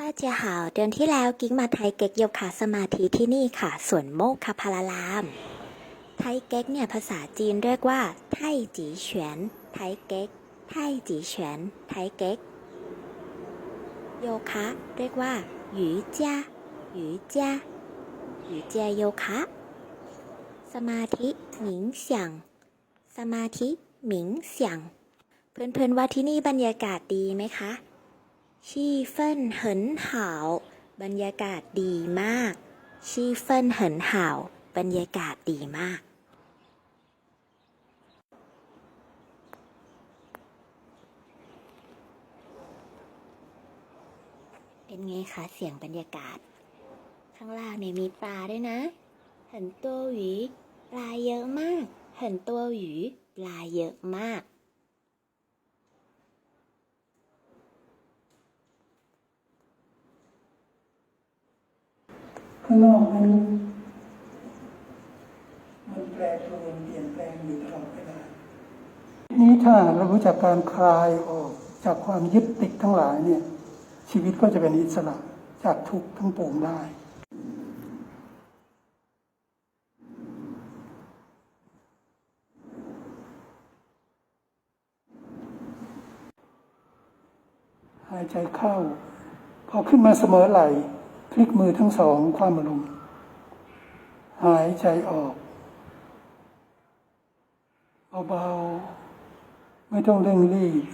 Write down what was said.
ป้าเจียหาวเดือนที่แล้วกิ๊กมาไทยเก๊กโยคะสมาธิที่นี่ค่ะสวนโมกคาพาราราม ไทยเก๊กเนี่ยภาษาจีนเรียกว่า ไทจีเฉวนไทยเก๊ก ไทจีเฉวนไทยเก๊ก โยคะ เรียกว่าหยูเจ้าหยูเจ้าหยูเจียโยคะ สมาธิหมิงเสียง สมาธิหมิงเสียง เพื่อนๆว่าที่นี่บรรยากาศดีไหมคะ ชีเฟินเหินหาวบรรยากาศดีมาก ชีเฟินเหินหาวบรรยากาศดีมาก เป็นไงคะเสียงบรรยากาศ ข้างล่างเนี่ยมีปลาด้วยนะ เห็นตัวหวีปลาเยอะมาก เห็นตัวหวีปลาเยอะมาก ข้างนอกนั้นมันแปรปรวนเปลี่ยนแปลงอยู่ตลอดเวลานี้ถ้าเรารู้จักการคลายออกจากความยึดติดทั้งหลายเนี่ย ชีวิตก็จะเป็นอิสระจากทุกข์ทั้งปวงได้หายใจเข้า พอขึ้นมาเสมอไหล พลิกมือทั้งสองความลงหายใจออกเบาๆไม่ต้องเร่งรีบ